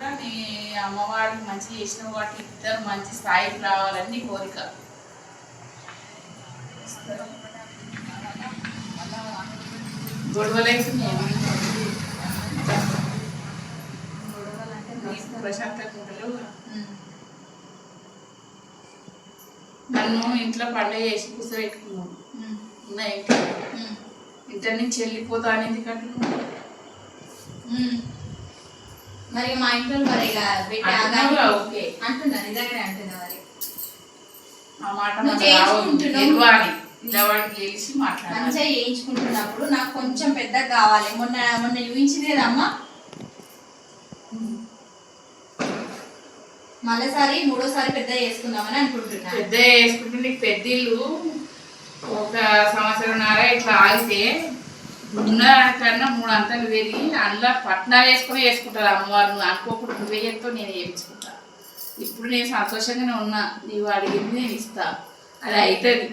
నీ అమ్మవాడికి మంచి చేసిన వాటి ఇద్దరు మంచి స్థాయికి రావాలని నీ కోరిక గొడవలైతే ప్రశాంతంగా ఉండలేవు. నన్ను ఇంట్లో పండుగ చేసి కూర్చోబెట్టుకున్నాను నా ఇంట్లో. ఇంటర్ నుంచి వెళ్ళిపోతా అనేది కంటున్నాను మరి మా ఇంట్లో మరి ఇక పెట్టి అంటున్నావుగా, ఆగాలి. ఓకే. అంటున్నా నిజంగానే అంటున్నా మరి. ఆ మాట నువ్వు పిల్లవాడికి మాట్లాడాలి. మంచిగా చేయించుకుంటున్నప్పుడు నాకు కొంచెం పెద్దగా కావాలి. మొన్న మొన్న చూపించింది కదమ్మా మళ్ళీసారి మూడోసారి పెద్ద చేసుకుందామని అనుకుంటున్నా పెద్ద వేసుకుంటే నీకు పెద్ద ఇల్లు ఒక సంవత్సరంన్నర ఇట్లా ఆగితే ఉన్న కన్నా మూడు అంతలు పెరిగి అందులో పట్నాలు వేసుకుని వేసుకుంటారు అమ్మవారు. నువ్వు అనుకోకుండా నువ్వే చెప్తావు నేను వేయించుకుంటా ఇప్పుడు నేను సంతోషంగానే ఉన్నా. నీవు అడిగింది నేను ఇస్తా. అది అవుతుంది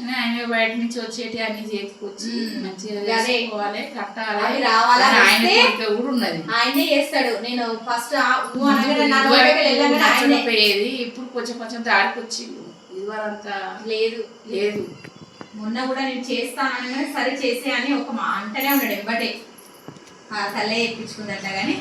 అని ఆయన బయట నుంచి వచ్చేటి అన్ని చేతికి వచ్చి. మంచిగా. చేసుకోవాలి కట్టాలి. ఆయన కూడా ఉన్నది ఆయనే చేస్తాడు. నేను ఫస్ట్ ఇప్పుడు కొంచెం కొంచెం దారికి వచ్చి ఇదివరంతా లేదు. లేదు. మొన్న కూడా నేను చేస్తాను సరే చేసే అని ఒక మా అంటనే ఉన్నాడు ఎంబటే తల్లే చెప్పించుకుందట కానీ.